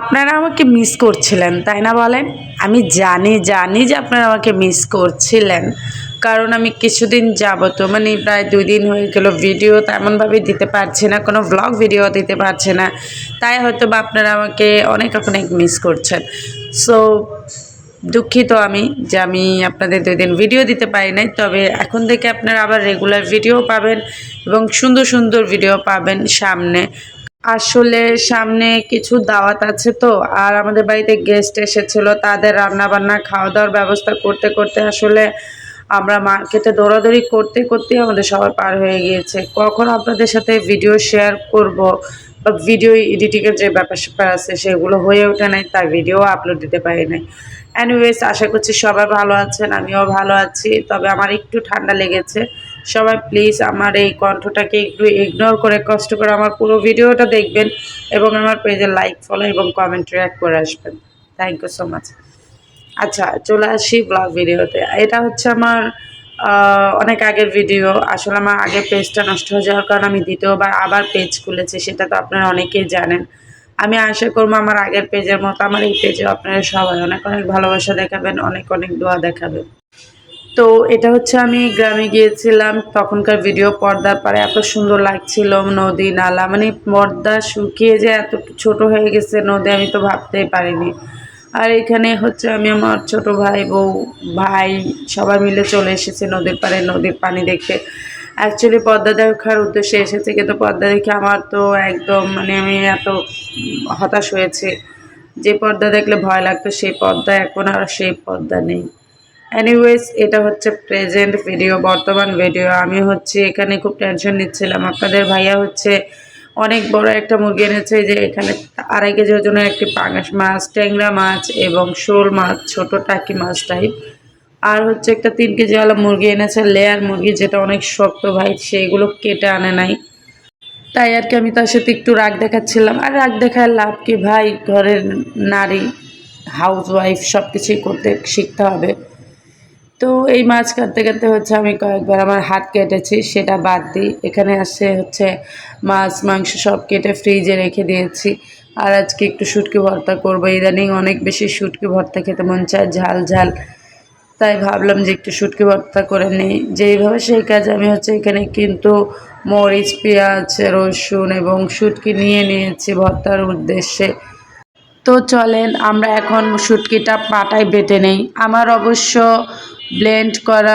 আপনারা আমাকে মিস করছিলেন, তাই না বলেন? আমি জানি জানি যে আপনারা আমাকে মিস করছিলেন, কারণ আমি কিছুদিন যাবত মানে প্রায় দুই দিন হয়ে গেল ভিডিও তেমনভাবে দিতে পারছি না, কোনো ব্লগ ভিডিও দিতে পারছি না, তাই হয়তো বা আপনারা আমাকে অনেক অনেক মিস করছেন। সো দুঃখিত আমি যে আমি আপনাদের দুই দিন ভিডিও দিতে পারি নাই, তবে এখন থেকে আপনারা আবার রেগুলার ভিডিও পাবেন এবং সুন্দর সুন্দর ভিডিও পাবেন সামনে। আসলে সামনে কিছু দাওয়াত আছে তো, আর আমাদের বাড়িতে গেস্ট এসেছিল, তাদের রান্না বান্না খাওয়া দাওয়ার ব্যবস্থা করতে করতে আসলে আমরা মার্কেটে দৌড়াদৌড়ি করতে, করতেই আমাদের সবার পার হয়ে গিয়েছে। কখন আপনাদের সাথে ভিডিও শেয়ার করব বা ভিডিও এডিটিংয়ের যে ব্যাপার স্যাপার আছে সেগুলো হয়ে ওঠে নাই তার ভিডিও আপলোড দিতে পারি নাই। অ্যানিওয়েজ আশা করছি সবাই ভালো আছেন, আমিও ভালো আছি, তবে আমার একটু ঠান্ডা লেগেছে। সবাই প্লিজ আমার এই কণ্ঠটাকে একটু ইগনোর করে, কষ্ট করে আমার পুরো ভিডিওটা দেখবেন এবং আমার পেজে লাইক ফলো এবং কমেন্ট রিয়াক্ট করে আসবেন। থ্যাংক ইউ সো মাচ আচ্ছা চলে আসি ব্লগ ভিডিওতে এটা হচ্ছে আমার অনেক আগের ভিডিও আসলে আমার আগের পেজটা নষ্ট হয়ে যাওয়ার কারণে আমি দ্বিতীয়বার আবার পেজ খুলেছি, সেটা তো আপনারা অনেকেই জানেন। আমি আশা করব আমার আগের পেজের মতো আমার এই পেজে আপনারা সবাই অনেক অনেক ভালোবাসা দেখাবেন, অনেক অনেক দোয়া দেখাবেন। তো এটা হচ্ছে আমি গ্রামে গিয়েছিলাম, তখনকার ভিডিও পর্দার পারে এত সুন্দর লাগছিল নদী, নালা মানে পর্দা শুকিয়ে যে এত ছোট হয়ে গেছে নদী আমি তো ভাবতেই পারিনি। আর এখানে হচ্ছে আমি আমার ছোট ভাই, বউ, ভাই সবাই মিলে চলে এসেছে নদীর পাড়ে, নদীর পানি দেখতে অ্যাকচুয়ালি পদ্মা দেখার উদ্দেশ্যে এসেছে, কিন্তু পদ্মা দেখে আমার তো একদম মানে আমি এত হতাশ হয়েছে। যে পর্দা দেখলে ভয় লাগতো, সেই পর্দা এখন আর সেই পর্দা নেই। এনিওয়েজ এটা হচ্ছে প্রেজেন্ট ভিডিও বর্তমান ভিডিও আমি হচ্ছে এখানে খুব টেনশন নিচ্ছিলাম। আপনাদের ভাইয়া হচ্ছে অনেক বড় একটা মুরগি এনেছে যে এখানে আড়াই কেজি ওজনের একটি পাঙাশ মাছ, ট্যাংরা মাছ এবং শোল মাছ, ছোট টাকি মাছ টাইপ আর হচ্ছে একটা তিন কেজি ওয়ালা মুরগি এনেছে লেয়ার মুরগি, যেটা অনেক শক্ত ভাই, সেইগুলো কেটে আনে নাই। তাই আর কি আমি তার সাথে একটু রাগ দেখাচ্ছিলাম। আর রাগ দেখার লাভ কি ভাই? ঘরের নারী হাউস ওয়াইফ সব কিছুই করতে শিখতে হবে। তো এই মাছ কাটতে কাটতে হচ্ছে আমি কয়েকবার আমার হাত কেটেছি, সেটা বাদ দিই। এখানে আসে হচ্ছে মাছ, মাংস সব কেটে ফ্রিজে রেখে দিয়েছি। আর আজকে একটু শুটকি ভর্তা করব। ইদানিং অনেক বেশি শুটকি ভর্তা খেতে মন চায়, ঝাল ঝাল। তাই ভাবলাম যে একটু শুটকি ভর্তা করে নিই। যেইভাবে সেই কাজ আমি হচ্ছে এখানে কিন্তু মরিচ, পেঁয়াজ, রসুন এবং শুটকি নিয়ে নিয়েছি ভর্তার উদ্দেশ্যে। তো চলেন, আমরা এখন শুটকিটা পাটায় বেটে নেই। আমার অবশ্য ব্লেন্ড করা